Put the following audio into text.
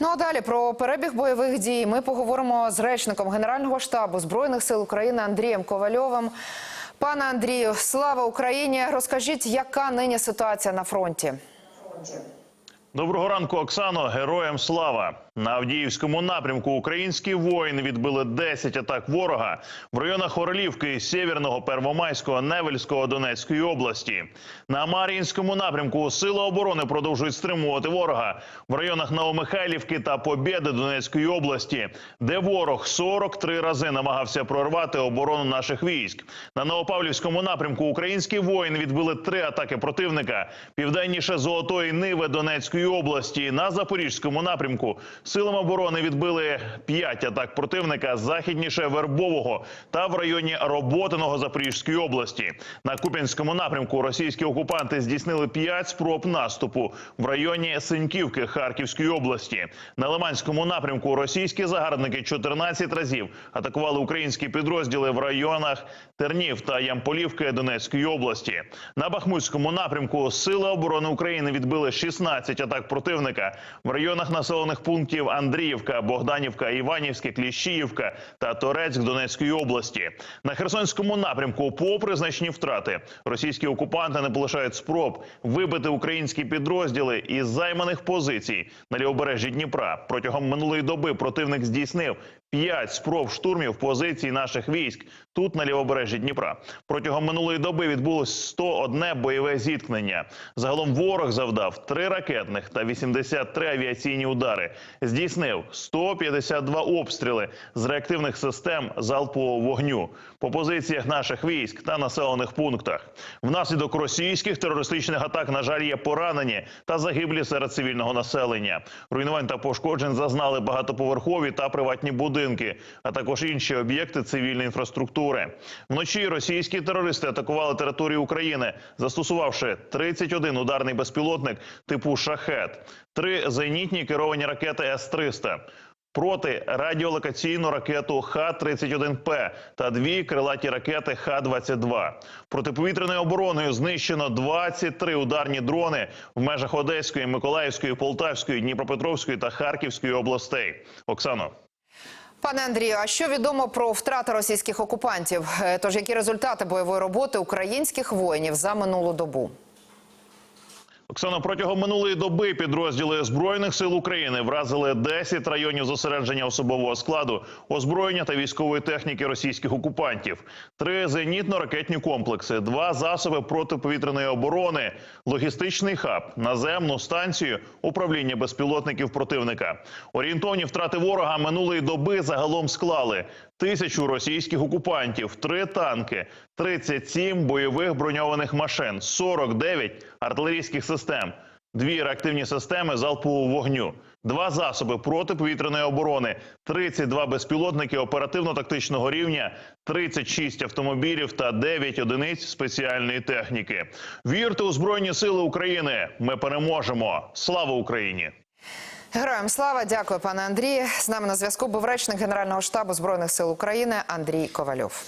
Ну а далі про перебіг бойових дій ми поговоримо з речником Генерального штабу збройних сил України Андрієм Ковальовим. Пане Андрію, слава Україні! Розкажіть, яка нині ситуація на фронті? Доброго ранку, Оксано. Героям слава на Авдіївському напрямку. Українські воїни відбили 10 атак ворога в районах Орлівки, Сєвєрного, Первомайського, Невельського Донецької області. На Мар'їнському напрямку сили оборони продовжують стримувати ворога в районах Новомихайлівки та Побєди Донецької області, де ворог 43 рази намагався прорвати оборону наших військ. На Новопавлівському напрямку українські воїни відбили три атаки противника південніше Золотої Ниви Донецької області. На Запорізькому напрямку силами оборони відбили п'ять атак противника західніше Вербового та в районі Роботиного Запорізької області. На Куп'янському напрямку російські окупанти здійснили п'ять спроб наступу в районі Синьківки Харківської області. На Лиманському напрямку російські загарбники 14 разів атакували українські підрозділи в районах Тернів та Ямполівки Донецької області. На Бахмутському напрямку Сили оборони України відбили 16 атак противника в районах населених пунктів Андріївка, Богданівка, Іванівське, Кліщіївка та Торецьк Донецької області. На Херсонському напрямку, попри значні втрати, російські окупанти не полишають спроб вибити українські підрозділи із займаних позицій на лівобережжі Дніпра. Протягом минулої доби противник здійснив п'ять спроб штурмів позицій наших військ тут на лівобережжі Дніпра. Протягом минулої доби відбулось 101 бойове зіткнення. Загалом ворог завдав 3 ракетних та 83 авіаційні удари. Здійснив 152 обстріли з реактивних систем залпового вогню по позиціях наших військ та населених пунктах. Внаслідок російських терористичних атак, на жаль, є поранені та загиблі серед цивільного населення. Руйнувань та пошкоджень зазнали багатоповерхові та приватні будинки, а також інші об'єкти цивільної інфраструктури. Вночі російські терористи атакували територію України, застосувавши 31 ударний безпілотник типу шахет, три зенітні керовані ракети С-300. Проти радіолокаційну ракету Х-31П та дві крилаті ракети Х-22. Протиповітряною обороною знищено 23 ударні дрони в межах Одеської, Миколаївської, Полтавської, Дніпропетровської та Харківської областей. Оксано. Пане Андрію, а що відомо про втрати російських окупантів? Е, Тож які результати бойової роботи українських воїнів за минулу добу? Оксано, протягом минулої доби підрозділи збройних сил України вразили 10 районів зосередження особового складу, озброєння та військової техніки російських окупантів, три зенітно-ракетні комплекси, два засоби протиповітряної оборони, логістичний хаб, наземну станцію управління безпілотників противника. Орієнтовні втрати ворога минулої доби загалом склали тисячу російських окупантів, три танки, 37 бойових броньованих машин, 49 артилерійських систем, дві реактивні системи залпового вогню, два засоби протиповітряної оборони, 32 безпілотники оперативно-тактичного рівня, 36 автомобілів та 9 одиниць спеціальної техніки. Вірте у збройні сили України. Ми переможемо. Слава Україні! Героям слава, дякую, пане Андрію. З нами на зв'язку був речник Генерального штабу збройних сил України Андрій Ковальов.